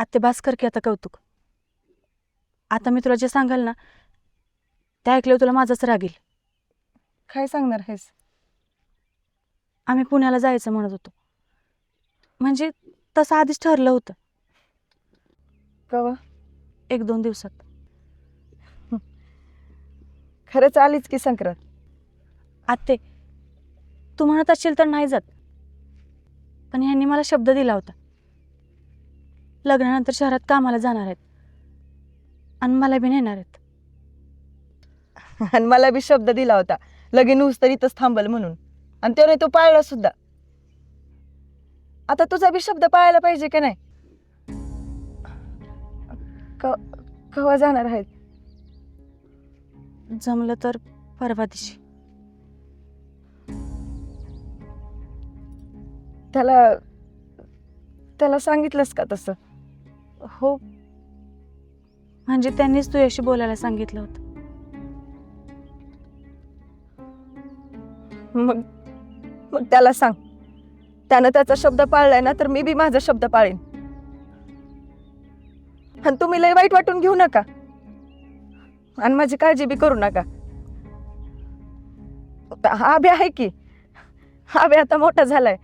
आत्ते बास कर की आता कौतुक. आता मी तुला जे सांगाल ना ते ऐकल्यावर तुला माझाच राग येईल. काय सांगणार आहेस? आम्ही पुण्याला जायचं म्हणत होतो. म्हणजे तसं आधीच ठरलं होतं. कवा? एक दोन दिवसात. खरंच आलीच की संक्रांत. आत्ते तू म्हणत असशील तर नाही जात. पण ह्यांनी मला शब्द दिला होता. लग्नानंतर शहरात कामाला जाणार आहेत. आणि मला बी नेणार आहेत. आणि मला बी शब्द दिला होता. लगीन होऊस तर इथंच थांबल म्हणून. आणि त्याने तो पाळला सुद्धा. आता तुझा बी शब्द पाळायला पाहिजे का नाही? क- केव्हा जाणार आहेत? जमलं तर परवा दिवशी. त्याला त्याला सांगितलंस का तसं? हो. म्हणजे त्यांनीच तुझ्याशी बोलायला सांगितलं होतं. मग मग त्याला सांग. त्यानं त्याचा शब्द पाळलाय ना तर मी बी माझा शब्द पाळीन. आणि तुम्ही लय वाईट वाटून घेऊ नका. आणि माझी काळजी बी करू नका. हा बी आहे की. हा बी आता मोठा झालाय.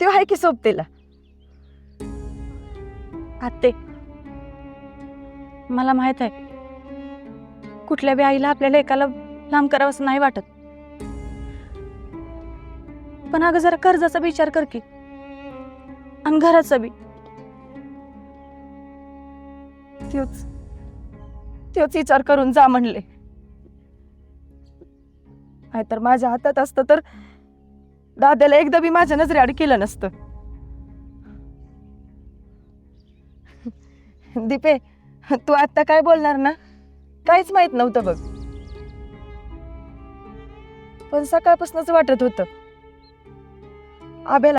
तो आहे की सोबतीला? आत्ते. मला माहीत आहे. कुठल्या बी आईला आपल्याला एकाला लांब करावंसं नाही वाटत. पण अगं जरा कर्जाचा विचार कर की. आणि घराचा बी. त्योच त्योच विचार करून जा म्हणले. तर माझ्या हातात असतं तर दादाला एकदा बी माझ्या नजरेआड केलं नसतं. दीपे तू आता काय बोलणार ना? काहीच माहीत नव्हतं बघ. पण सकाळपासूनच वाटत होतं. आबेला